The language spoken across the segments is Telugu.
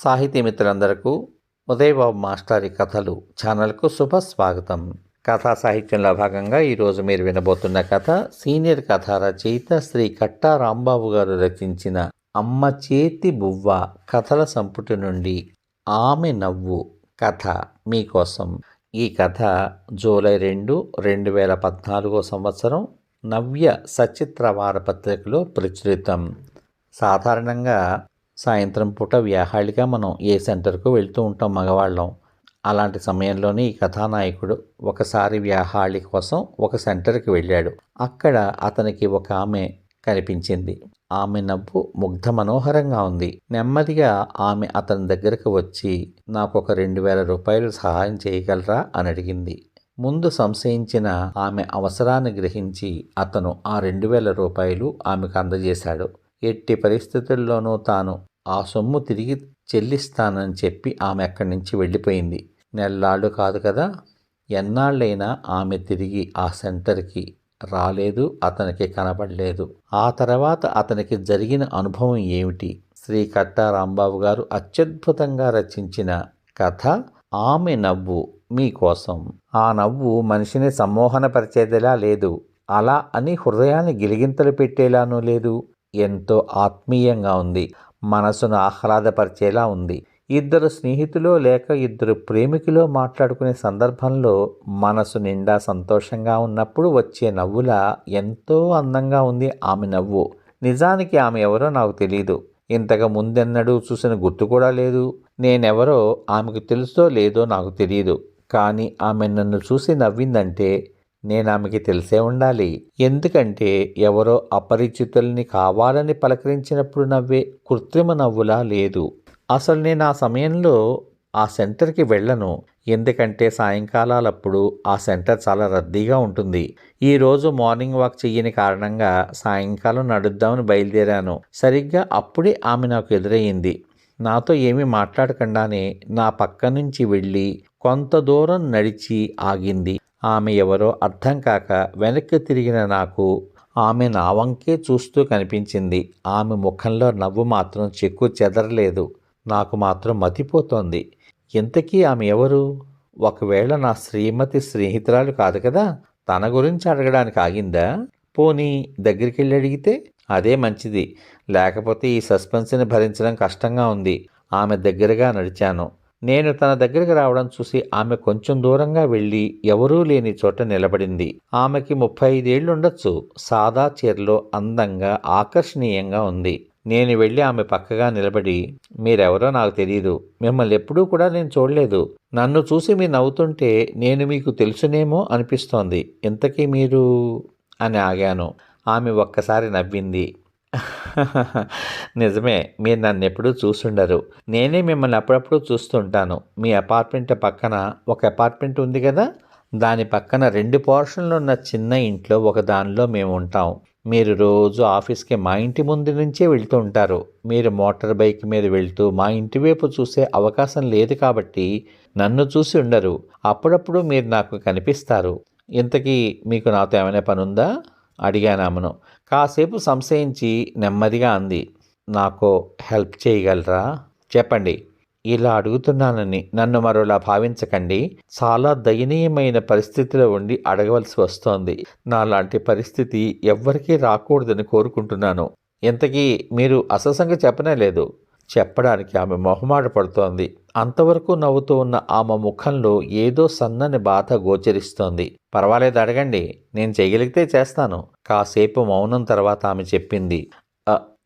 సాహితీ మిత్రులందరకు ఉదయబాబు మాస్టారి కథలు ఛానల్కు శుభ స్వాగతం. కథా సాహిత్యంలో భాగంగా ఈరోజు మీరు వినబోతున్న కథ సీనియర్ కథా రచయిత శ్రీ కట్టా రాంబాబు గారు రచించిన అమ్మ చేతి బువ్వ కథల సంపుటి నుండి ఆమె నవ్వు కథ మీకోసం. ఈ కథ జూలై రెండు రెండు వేల పద్నాలుగో సంవత్సరం నవ్య సచిత్ర వారపత్రికలో ప్రచురితం. సాధారణంగా సాయంత్రం పూట వ్యాహాళిగా మనం ఏ సెంటర్కు వెళ్తూ ఉంటాం మగవాళ్ళం. అలాంటి సమయంలోనే ఈ కథానాయకుడు ఒకసారి వ్యాహాళి కోసం ఒక సెంటర్కి వెళ్ళాడు. అక్కడ అతనికి ఒక ఆమె కనిపించింది. ఆమె నవ్వు ముగ్ధ మనోహరంగా ఉంది. నెమ్మదిగా ఆమె అతని దగ్గరకు వచ్చి నాకు ఒక రెండు వేల రూపాయలు సహాయం చేయగలరా? అని అడిగింది. ముందు సంశయించిన ఆమె అవసరాన్ని గ్రహించి అతను ఆ రెండు వేల రూపాయలు ఆమెకు అందజేశాడు. ఎట్టి పరిస్థితుల్లోనూ తాను ఆ సొమ్ము తిరిగి చెల్లిస్తానని చెప్పి ఆమె అక్కడి నుంచి వెళ్ళిపోయింది. నెల్లాళ్ళు కాదు కదా ఎన్నాళ్ళైనా ఆమె తిరిగి ఆ సెంటర్కి రాలేదు అతనికి కనబడలేదు ఆ తర్వాత అతనికి జరిగిన అనుభవం ఏమిటి? శ్రీ కట్టా రాంబాబు గారు అత్యద్భుతంగా రచించిన కథ ఆమె నవ్వు మీకోసం ఆ నవ్వు మనిషిని సమ్మోహనపరిచేదిలా లేదు. అలా అని హృదయాన్ని గిలిగింతలు పెట్టేలానూ లేదు. ఎంతో ఆత్మీయంగా ఉంది. మనసును ఆహ్లాదపరిచేలా ఉంది. ఇద్దరు స్నేహితులు లేక ఇద్దరు ప్రేమికులో మాట్లాడుకునే సందర్భంలో మనసు నిండా సంతోషంగా ఉన్నప్పుడు వచ్చే నవ్వులా ఎంతో అందంగా ఉంది ఆమె నవ్వు. నిజానికి ఆమె ఎవరో నాకు తెలియదు ఇంతకు ముందెన్నడూ చూసిన గుర్తు కూడా లేదు. నేనెవరో ఆమెకు తెలుసో లేదో నాకు తెలియదు కానీ ఆమె నన్ను చూసి నవ్విందంటే నేను ఆమెకి తెలిసే ఉండాలి. ఎందుకంటే ఎవరో అపరిచితుల్ని కావాలని పలకరించినప్పుడు నవ్వే కృత్రిమ నవ్వులా లేదు. అసలు నేను ఆ సమయంలో ఆ సెంటర్కి వెళ్ళను. ఎందుకంటే సాయంకాలాలప్పుడు ఆ సెంటర్ చాలా రద్దీగా ఉంటుంది. ఈరోజు మార్నింగ్ వాక్ చెయ్యని కారణంగా సాయంకాలం నడుద్దామని బయలుదేరాను. సరిగ్గా అప్పుడే ఆమె నాకు ఎదురయ్యింది. నాతో ఏమీ మాట్లాడకుండానే నా పక్క నుంచి వెళ్ళి కొంత దూరం నడిచి ఆగింది. ఆమె ఎవరో అర్థం కాక వెనక్కి తిరిగిన నాకు ఆమె నా వంకే చూస్తూ కనిపించింది. ఆమె ముఖంలో నవ్వు మాత్రం చెక్కు చెదరలేదు. నాకు మాత్రం మతిపోతోంది. ఇంతకీ ఆమె ఎవరు? ఒకవేళ నా శ్రీమతి స్నేహితురాలు కాదు కదా? తన గురించి అడగడానికి ఆగిందా? పోనీ దగ్గరికి వెళ్ళి అడిగితే? అదే మంచిది. లేకపోతే ఈ సస్పెన్స్ని భరించడం కష్టంగా ఉంది. ఆమె దగ్గరగా నడిచాను. నేను తన దగ్గరికి రావడం చూసి ఆమె కొంచెం దూరంగా వెళ్ళి ఎవరూ లేని చోట నిలబడింది. ఆమెకి ముప్పై ఐదేళ్ళుండొచ్చు సాదా చీరలో అందంగా ఆకర్షణీయంగా ఉంది. నేను వెళ్ళి ఆమె పక్కగా నిలబడి మీరెవరో నాకు తెలియదు మిమ్మల్ని ఎప్పుడూ కూడా నేను చూడలేదు. నన్ను చూసి మీరు నవ్వుతుంటే నేను మీకు తెలుసునేమో అనిపిస్తోంది. ఇంతకీ మీరు అని ఆగాను. ఆమె ఒక్కసారి నవ్వింది. నిజమే మీరు నన్ను ఎప్పుడూ చూసుండరు. నేనే మిమ్మల్ని అప్పుడప్పుడు చూస్తుంటాను. మీ అపార్ట్మెంట్ పక్కన ఒక అపార్ట్మెంట్ ఉంది కదా? దాని పక్కన రెండు పోర్షన్లు ఉన్న చిన్న ఇంట్లో ఒక దానిలో మేము ఉంటాం. మీరు రోజు ఆఫీస్కి మా ఇంటి ముందు నుంచే వెళ్తూ ఉంటారు. మీరు మోటార్ బైక్ మీద వెళ్తూ మా ఇంటి వైపు చూసే అవకాశం లేదు కాబట్టి నన్ను చూసి ఉండరు. అప్పుడప్పుడు మీరు నాకు కనిపిస్తారు. ఇంతకీ మీకు నాతో ఏమైనా పనుందా? అడిగాను ఆమెను కాసేపు సంశయించి నెమ్మదిగా అంది నాకు హెల్ప్ చేయగలరా? చెప్పండి. ఇలా అడుగుతున్నానని నన్ను మరోలా భావించకండి. చాలా దయనీయమైన పరిస్థితిలో ఉండి అడగవలసి వస్తోంది. నాలాంటి పరిస్థితి ఎవ్వరికీ రాకూడదని కోరుకుంటున్నాను. ఇంతకీ మీరు అససంగ చెప్పనే లేదు. చెప్పడానికి ఆమె మొహమాట పడుతోంది. అంతవరకు నవ్వుతూ ఉన్న ఆమె ముఖంలో ఏదో సన్నని బాధ గోచరిస్తోంది. పర్వాలేదు అడగండి. నేను చేయగలిగితే చేస్తాను. కాసేపు మౌనం తర్వాత ఆమె చెప్పింది.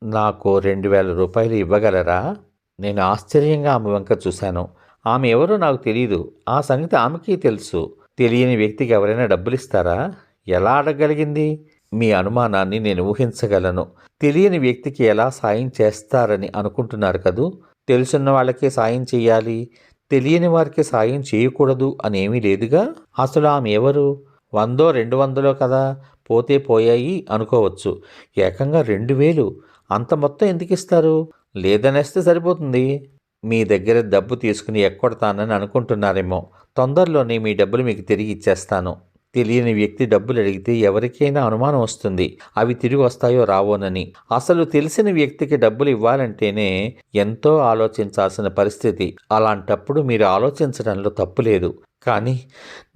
నాకు రెండు వేల రూపాయలు ఇవ్వగలరా? నేను ఆశ్చర్యంగా ఆమె వంక చూశాను. ఆమె ఎవరో నాకు తెలియదు ఆ సంగతి ఆమెకి తెలుసు. తెలియని వ్యక్తికి ఎవరైనా డబ్బులు ఇస్తారా? ఎలా అడగగలిగింది? మీ అనుమానాన్ని నేను ఊహించగలను. తెలియని వ్యక్తికి ఎలా సాయం చేస్తారని అనుకుంటున్నారు కదూ? తెలుసున్న వాళ్ళకే సాయం చేయాలి తెలియని వారికి సాయం చేయకూడదు అనేమీ లేదుగా? అసలు ఆమె ఎవరు? వందో రెండు వందలో కదా పోతే పోయాయి అనుకోవచ్చు. ఏకంగా రెండు వేలు. అంత మొత్తం ఎందుకు ఇస్తారు? లేదనేస్తే సరిపోతుంది. మీ దగ్గర డబ్బు తీసుకుని ఎక్కొడతానని అనుకుంటున్నారేమో. తొందరలోనే మీ డబ్బులు మీకు తిరిగి ఇచ్చేస్తాను. తెలియని వ్యక్తి డబ్బులు అడిగితే ఎవరికైనా అనుమానం వస్తుంది. అవి తిరిగి వస్తాయో రావోనని. అసలు తెలిసిన వ్యక్తికి డబ్బులు ఇవ్వాలంటేనే ఎంతో ఆలోచించాల్సిన పరిస్థితి. అలాంటప్పుడు మీరు ఆలోచించడంలో తప్పు లేదు. కానీ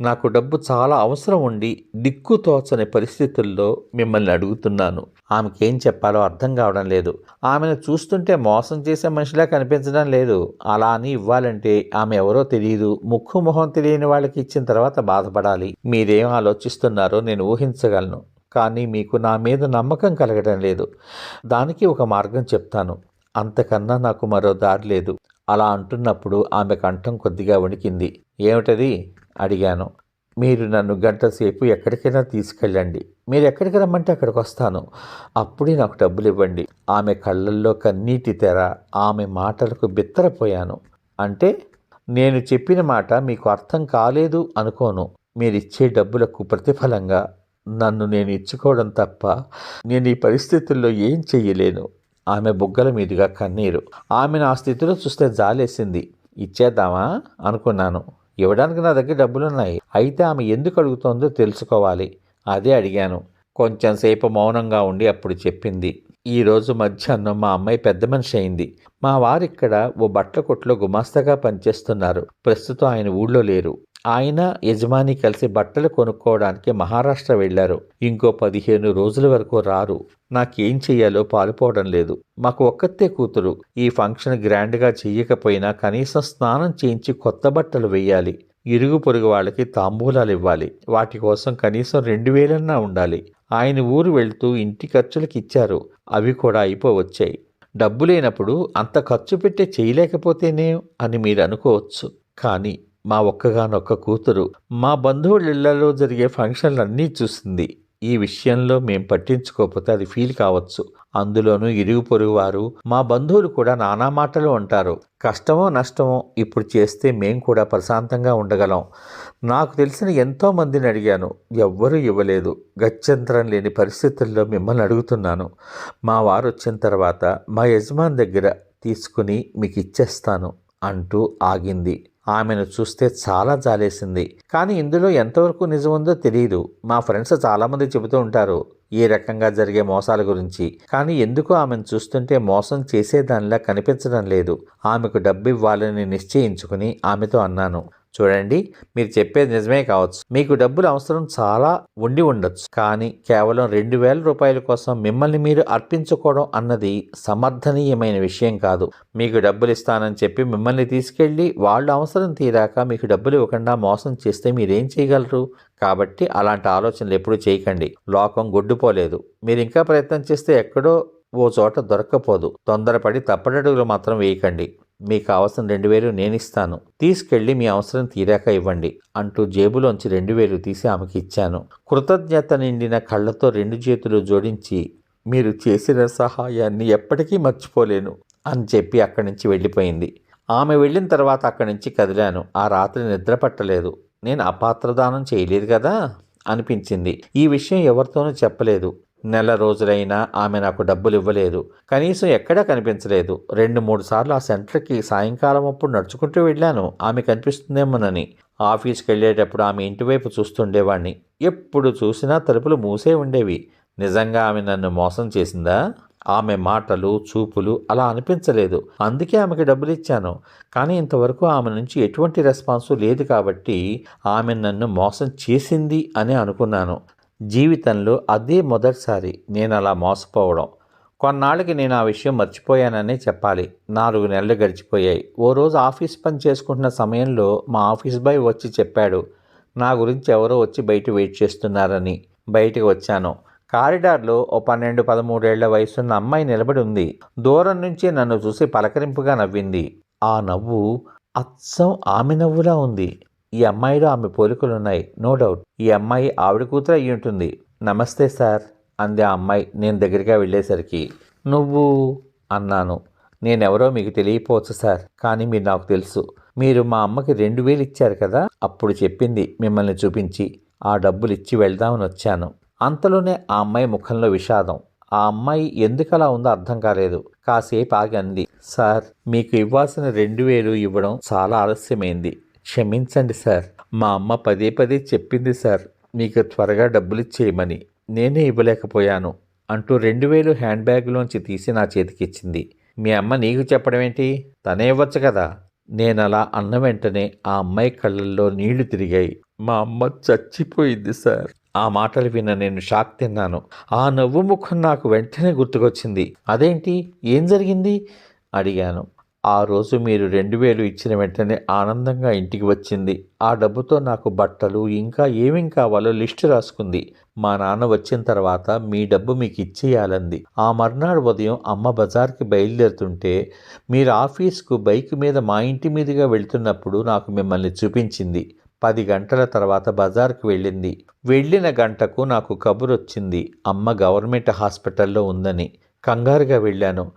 నాకు డబ్బు చాలా అవసరం ఉండి దిక్కు తోచని పరిస్థితుల్లో మిమ్మల్ని అడుగుతున్నాను. ఆమెకేం చెప్పాలో అర్థం కావడం లేదు. ఆమెను చూస్తుంటే మోసం చేసే మనిషిలా కనిపించడం లేదు. అలా అని ఇవ్వాలంటే ఆమె ఎవరో తెలియదు ముక్కు మొహం తెలియని వాళ్ళకి ఇచ్చిన తర్వాత బాధపడాలి. మీరేం ఆలోచిస్తున్నారో నేను ఊహించగలను. కానీ మీకు నా మీద నమ్మకం కలగడం లేదు. దానికి ఒక మార్గం చెప్తాను. అంతకన్నా నాకు మరో దారి లేదు. అలా అంటున్నప్పుడు ఆమె కంఠం కొద్దిగా వణికింది. ఏమిటది? అడిగాను. మీరు నన్ను గంట సేపు ఎక్కడికైనా తీసుకెళ్ళండి. మీరు ఎక్కడికి రమ్మంటే అక్కడికి వస్తాను అప్పుడే నాకు డబ్బులు ఇవ్వండి ఆమె కళ్ళల్లో కన్నీటి తెర ఆమె మాటలకు బిత్తరపోయాను. అంటే నేను చెప్పిన మాట మీకు అర్థం కాలేదు అనుకోను. మీరిచ్చే డబ్బులకు ప్రతిఫలంగా నన్ను నేను ఇచ్చుకోవడం తప్ప నేను ఈ పరిస్థితుల్లో ఏం చెయ్యలేను. ఆమె బుగ్గల మీదుగా కన్నీరు. ఆమెను ఆ స్థితిలో చూస్తే జాలేసింది. ఇచ్చేద్దామా? అనుకున్నాను. ఇవ్వడానికి నా దగ్గర డబ్బులున్నాయి. అయితే ఆమె ఎందుకు అడుగుతోందో తెలుసుకోవాలి. అదే అడిగాను. కొంచెం సేపు మౌనంగా ఉండి అప్పుడు చెప్పింది. ఈరోజు మధ్యాహ్నం మా అమ్మాయి పెద్ద మనిషి అయింది. మా వారిక్కడ ఓ బట్టల కొట్లో గుమాస్తాగా పనిచేస్తున్నారు. ప్రస్తుతం ఆయన ఊళ్ళో లేరు. ఆయన యజమాని కలిసి బట్టలు కొనుక్కోవడానికి మహారాష్ట్ర వెళ్ళారు ఇంకో పదిహేను రోజుల వరకు రారు. నాకేం చెయ్యాలో పాలుపోవడం లేదు. మాకు ఒక్కతే కూతురు. ఈ ఫంక్షన్ గ్రాండ్గా చెయ్యకపోయినా కనీసం స్నానం చేయించి కొత్త బట్టలు వెయ్యాలి. ఇరుగు పొరుగు వాళ్ళకి తాంబూలాలు ఇవ్వాలి. వాటి కోసం కనీసం రెండు వేలన్నా ఉండాలి. ఆయన ఊరు వెళ్తూ ఇంటి ఖర్చులకు ఇచ్చారు. అవి కూడా అయిపోవచ్చాయి. డబ్బు లేనప్పుడు అంత ఖర్చు పెట్టే చేయలేకపోతేనే అని మీరు అనుకోవచ్చు. కానీ మా ఒక్కగానొక్క కూతురు మా బంధువుల ఇళ్ళలో జరిగే ఫంక్షన్లన్నీ చూసింది. ఈ విషయంలో మేం పట్టించుకోకపోతే అది ఫీల్ కావచ్చు. అందులోనూ ఇరుగు పొరుగు వారు మా బంధువులు కూడా నానా మాటలు అంటారు. కష్టమో నష్టమో ఇప్పుడు చేస్తే మేం కూడా ప్రశాంతంగా ఉండగలం. నాకు తెలిసిన ఎంతో మందిని అడిగాను. ఎవ్వరూ ఇవ్వలేదు. గత్యంతరం లేని పరిస్థితుల్లో మిమ్మల్ని అడుగుతున్నాను. మా వారు వచ్చిన తర్వాత మా యజమాని దగ్గర తీసుకుని మీకు ఇచ్చేస్తాను అంటూ ఆగింది. ఆమెను చూస్తే చాలా జాలేసింది. కానీ ఇందులో ఎంతవరకు నిజం ఉందో తెలియదు మా ఫ్రెండ్స్ చాలామంది చెబుతూ ఉంటారు ఈ రకంగా జరిగే మోసాల గురించి. కానీ ఎందుకు ఆమెను చూస్తుంటే మోసం చేసేదానిలా కనిపించడం లేదు. ఆమెకు డబ్బు ఇవ్వాలని నిశ్చయించుకుని ఆమెతో అన్నాను. చూడండి మీరు చెప్పేది నిజమే కావచ్చు. మీకు డబ్బులు అవసరం చాలా ఉండి ఉండొచ్చు. కానీ కేవలం రెండు వేల రూపాయల కోసం మిమ్మల్ని మీరు అర్పించుకోవడం అన్నది సమర్థనీయమైన విషయం కాదు. మీకు డబ్బులు ఇస్తానని చెప్పి మిమ్మల్ని తీసుకెళ్ళి వాళ్ళు అవసరం తీరాక మీకు డబ్బులు ఇవ్వకుండా మోసం చేస్తే మీరేం చేయగలరు? కాబట్టి అలాంటి ఆలోచనలు ఎప్పుడూ చేయకండి. లోకం గొడ్డుపోలేదు. మీరు ఇంకా ప్రయత్నం చేస్తే ఎక్కడో ఓ చోట దొరక్కపోదు. తొందరపడి తప్పటడుగులు మాత్రం వేయకండి. మీకు అవసరం రెండు వేలు నేను ఇస్తాను తీసుకెళ్ళి మీ అవసరం తీరాక ఇవ్వండి అంటూ జేబులోంచి రెండు వేలు తీసి ఆమెకి ఇచ్చాను. కృతజ్ఞత నిండిన కళ్ళతో రెండు చేతులు జోడించి మీరు చేసిన సహాయాన్ని ఎప్పటికీ మర్చిపోలేను అని చెప్పి అక్కడి నుంచి వెళ్ళిపోయింది. ఆమె వెళ్ళిన తర్వాత అక్కడి నుంచి కదిలాను. ఆ రాత్రి నిద్ర పట్టలేదు. నేను అపాత్రదానం చేయలేదు కదా? అనిపించింది. ఈ విషయం ఎవరితోనూ చెప్పలేదు. నెల రోజులైనా ఆమె నాకు డబ్బులు ఇవ్వలేదు కనీసం ఎక్కడా కనిపించలేదు. రెండు మూడు సార్లు ఆ సెంటర్కి సాయంకాలం అప్పుడు నడుచుకుంటూ వెళ్ళాను. ఆమె కనిపిస్తుందేమోనని. ఆఫీస్కి వెళ్ళేటప్పుడు ఆమె ఇంటివైపు చూస్తుండేవాణ్ణి. ఎప్పుడు చూసినా తలుపులు మూసే ఉండేవి. నిజంగా ఆమె నన్ను మోసం చేసిందా? ఆమె మాటలు చూపులు అలా అనిపించలేదు. అందుకే ఆమెకి డబ్బులు ఇచ్చాను కానీ ఇంతవరకు ఆమె నుంచి ఎటువంటి రెస్పాన్సు లేదు కాబట్టి ఆమె నన్ను మోసం చేసింది అని అనుకున్నాను. జీవితంలో అదే మొదటిసారి నేను అలా మోసపోవడం. కొన్నాళ్ళకి నేను ఆ విషయం మర్చిపోయాననే చెప్పాలి. నాలుగు నెలలు గడిచిపోయాయి. ఓ రోజు ఆఫీస్ పని చేసుకుంటున్న సమయంలో మా ఆఫీస్ బాయ్ వచ్చి చెప్పాడు నా గురించి ఎవరో వచ్చి బయట వెయిట్ చేస్తున్నారని. బయటకు వచ్చాను. కారిడార్లో ఓ పన్నెండు పదమూడేళ్ళ వయసున్న అమ్మాయి నిలబడి ఉంది. దూరం నుంచి నన్ను చూసి పలకరింపుగా నవ్వింది. ఆ నవ్వు అచ్చం ఆమె నవ్వులా ఉంది. ఈ అమ్మాయిలో ఆమె పోలికలున్నాయి నో డౌట్ ఈ అమ్మాయి ఆవిడ కూతురు అయ్యి ఉంటుంది. నమస్తే సార్ అంది ఆ అమ్మాయి. నేను దగ్గరగా వెళ్ళేసరికి. నువ్వు? అన్నాను. నేనెవరో మీకు తెలియపోవచ్చు సార్ కానీ మీరు నాకు తెలుసు. మీరు మా అమ్మకి రెండు వేలు ఇచ్చారు కదా? అప్పుడు చెప్పింది మిమ్మల్ని చూపించి. ఆ డబ్బులు ఇచ్చి వెళ్దామని వచ్చాను. అంతలోనే ఆ అమ్మాయి ముఖంలో విషాదం. ఆ అమ్మాయి ఎందుకలా ఉందో అర్థం కాలేదు. కాసేపు ఆగి అంది. సార్ మీకు ఇవ్వాల్సిన రెండు వేలు ఇవ్వడం చాలా ఆలస్యమైంది. క్షమించండి సార్. మా అమ్మ పదే పదే చెప్పింది సార్ మీకు త్వరగా డబ్బులు ఇచ్చేయమని. నేనే ఇవ్వలేకపోయాను అంటూ రెండు వేలు హ్యాండ్ బ్యాగ్లోంచి తీసి నా చేతికిచ్చింది. మీ అమ్మ నీకు చెప్పడం ఏంటి? తనే ఇవ్వచ్చు కదా. నేను అలా అన్న వెంటనే ఆ అమ్మాయి కళ్ళల్లో నీళ్ళు తిరిగాయి. మా అమ్మ చచ్చిపోయింది సార్. ఆ మాటలు విన్న నేను షాక్ తిన్నాను. ఆ నవ్వు ముఖం నాకు వెంటనే గుర్తుకొచ్చింది. అదేంటి? ఏం జరిగింది? అడిగాను. ఆ రోజు మీరు రెండు వేలు ఇచ్చిన వెంటనే ఆనందంగా ఇంటికి వచ్చింది. ఆ డబ్బుతో నాకు బట్టలు ఇంకా ఏమేం కావాలో లిస్టు రాసుకుంది. మా నాన్న వచ్చిన తర్వాత మీ డబ్బు మీకు ఇచ్చేయాలంది. ఆ మర్నాడు ఉదయం అమ్మ బజార్కి బయలుదేరుతుంటే మీరు ఆఫీస్కు బైక్ మీద మా ఇంటి మీదుగా వెళ్తున్నప్పుడు నాకు మిమ్మల్ని చూపించింది. పది గంటల తర్వాత బజార్కి వెళ్ళింది. వెళ్ళిన గంటకు నాకు కబురొచ్చింది. అమ్మ గవర్నమెంట్ హాస్పిటల్లో ఉందని. కంగారుగా వెళ్ళాను.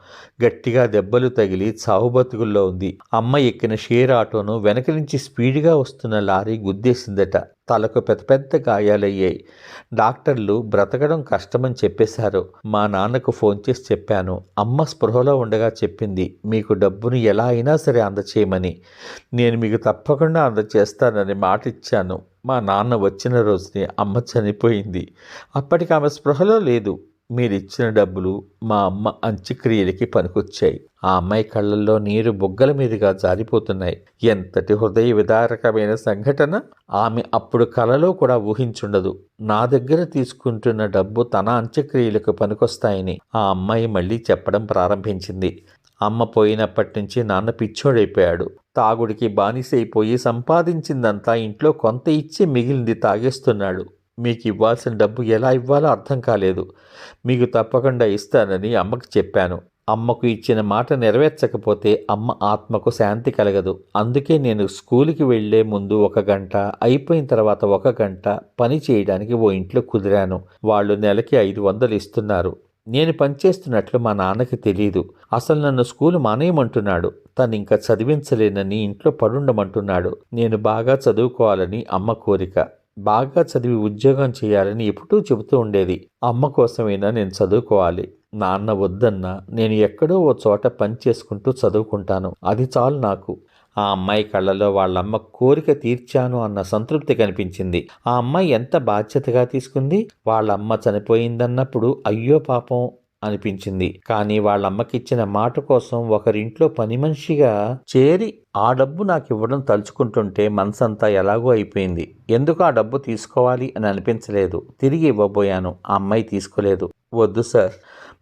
గట్టిగా దెబ్బలు తగిలి చావుబతుకుల్లో ఉంది. అమ్మ ఎక్కిన షేర్ ఆటోను వెనక నుంచి స్పీడ్గా వస్తున్న లారీ గుద్దేసిందట. తలకు పెద్ద పెద్ద గాయాలయ్యాయి. డాక్టర్లు బ్రతకడం కష్టమని చెప్పేశారు. మా నాన్నకు ఫోన్ చేసి చెప్పాను. అమ్మ స్పృహలో ఉండగా చెప్పింది మీకు డబ్బును ఎలా అయినా సరే అందచేయమని. నేను మీకు తప్పకుండా అందచేస్తానని మాట ఇచ్చాను. మా నాన్న వచ్చిన రోజునే అమ్మ చనిపోయింది. అప్పటికి ఆమె స్పృహలో లేదు. మీరిచ్చిన డబ్బులు మా అమ్మ అంత్యక్రియలకి పనికొచ్చాయి. ఆ అమ్మాయి కళ్ళల్లో నీరు బొగ్గల మీదుగా జారిపోతున్నాయి. ఎంతటి హృదయ విదారకమైన సంఘటన? ఆమె అప్పుడు కలలో కూడా ఊహించుండదు. నా దగ్గర తీసుకుంటున్న డబ్బు తన అంత్యక్రియలకు పనికొస్తాయని ఆ అమ్మాయి మళ్ళీ చెప్పడం ప్రారంభించింది. అమ్మ పోయినప్పటి నుంచి నాన్న పిచ్చోడైపోయాడు. తాగుడికి బానిసైపోయి సంపాదించిందంతా ఇంట్లో కొంత ఇచ్చి మిగిలింది తాగేస్తున్నాడు. మీకు ఇవ్వాల్సిన డబ్బు ఎలా ఇవ్వాలో అర్థం కాలేదు. మీకు తప్పకుండా ఇస్తానని అమ్మకు చెప్పాను. అమ్మకు ఇచ్చిన మాట నెరవేర్చకపోతే అమ్మ ఆత్మకు శాంతి కలగదు. అందుకే నేను స్కూల్కి వెళ్ళే ముందు ఒక గంట అయిపోయిన తర్వాత ఒక గంట పని చేయడానికి ఓ ఇంట్లో కుదిరాను. వాళ్ళు నెలకి ఐదు వందలు ఇస్తున్నారు. నేను పనిచేస్తున్నట్లు మా నాన్నకి తెలియదు అసలు నన్ను స్కూల్ మానేయమంటున్నాడు. తను ఇంకా చదివించలేనని ఇంట్లో పడుండమంటున్నాడు. నేను బాగా చదువుకోవాలని అమ్మ కోరిక. బాగా చదివి ఉద్యోగం చేయాలని ఎప్పుడూ చెబుతూ ఉండేది. అమ్మ కోసమైనా నేను చదువుకోవాలి. నాన్న వద్దన్నా నేను ఎక్కడో ఓ చోట పని చేసుకుంటూ చదువుకుంటాను. అది చాలు నాకు. ఆ అమ్మాయి కళ్ళలో వాళ్ళమ్మ కోరిక తీర్చాను అన్న సంతృప్తి కనిపించింది. ఆ అమ్మాయి ఎంత బాధ్యతగా తీసుకుంది? వాళ్ళమ్మ చనిపోయిందన్నప్పుడు అయ్యో పాపం అనిపించింది. కానీ వాళ్ళమ్మకిచ్చిన మాట కోసం ఒకరింట్లో పని మనిషిగా చేరి ఆ డబ్బు నాకు ఇవ్వడం తలుచుకుంటుంటే మనసంతా ఎలాగో అయిపోయింది. ఎందుకు ఆ డబ్బు తీసుకోవాలి అని అనిపించలేదు. తిరిగి ఇవ్వబోయాను. ఆ అమ్మాయి తీసుకోలేదు. వద్దు సార్.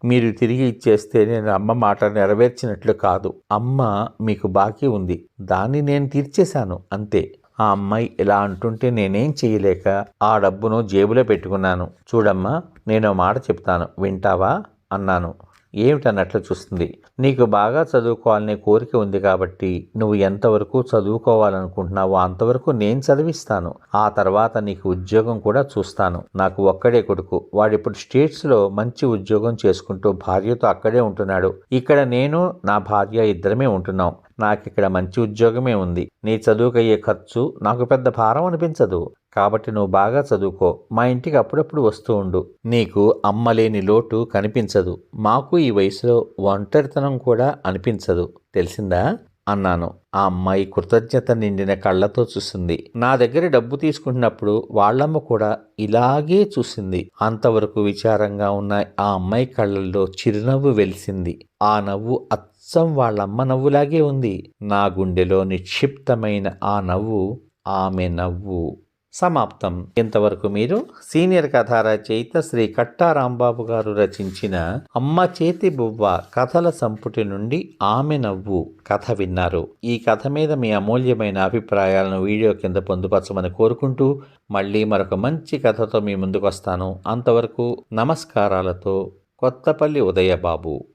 మీరు తిరిగి ఇచ్చేస్తే నేను అమ్మ మాట నెరవేర్చినట్లు కాదు. అమ్మ మీకు బాకీ ఉంది. దాన్ని నేను తీర్చేశాను. అంతే. ఆ అమ్మాయి ఇలా అంటుంటే నేనేం చేయలేక ఆ డబ్బును జేబులో పెట్టుకున్నాను. చూడమ్మా నేను మాట చెప్తాను. వింటావా? అన్నాను. ఏమిటన్నట్లు చూస్తుంది. నీకు బాగా చదువుకోవాలనే కోరిక ఉంది కాబట్టి నువ్వు ఎంతవరకు చదువుకోవాలనుకుంటున్నావో అంతవరకు నేను చదివిస్తాను. ఆ తర్వాత నీకు ఉద్యోగం కూడా చూస్తాను. నాకు ఒక్కడే కొడుకు. వాడిప్పుడు స్టేట్స్లో మంచి ఉద్యోగం చేసుకుంటూ భార్యతో అక్కడే ఉంటున్నాడు. ఇక్కడ నేను నా భార్య ఇద్దరమే ఉంటున్నాం. నాకు ఇక్కడ మంచి ఉద్యోగమే ఉంది. నీ చదువుకయ్యే ఖర్చు నాకు పెద్ద భారం అనిపించదు. కాబట్టి నువ్వు బాగా చదువుకో. మా ఇంటికి అప్పుడప్పుడు వస్తూ ఉండు. నీకు అమ్మలేని లోటు కనిపించదు. మాకు ఈ వయసులో ఒంటరితనం కూడా అనిపించదు. తెలిసిందా? అన్నాను. ఆ అమ్మాయి కృతజ్ఞత నిండిన కళ్ళతో చూసింది. నా దగ్గర డబ్బు తీసుకుంటున్నప్పుడు వాళ్ళమ్మ కూడా ఇలాగే చూసింది. అంతవరకు విచారంగా ఉన్న ఆ అమ్మాయి కళ్ళల్లో చిరునవ్వు వెలిసింది. ఆ నవ్వు అచ్చం వాళ్ళమ్మ నవ్వులాగే ఉంది. నా గుండెలో నిక్షిప్తమైన ఆ నవ్వు ఆమె నవ్వు. సమాప్తం. ఇంతవరకు మీరు సీనియర్ కథా రచయిత శ్రీ కట్టా రాంబాబు గారు రచించిన అమ్మ చేతి బువ్వ కథల సంపుటి నుండి ఆమె నవ్వు కథ విన్నారు. ఈ కథ మీద మీ అమూల్యమైన అభిప్రాయాలను వీడియో కింద పొందుపరచమని కోరుకుంటూ మళ్ళీ మరొక మంచి కథతో మీ ముందుకు వస్తాను అంతవరకు నమస్కారాలతో కొత్తపల్లి ఉదయబాబు.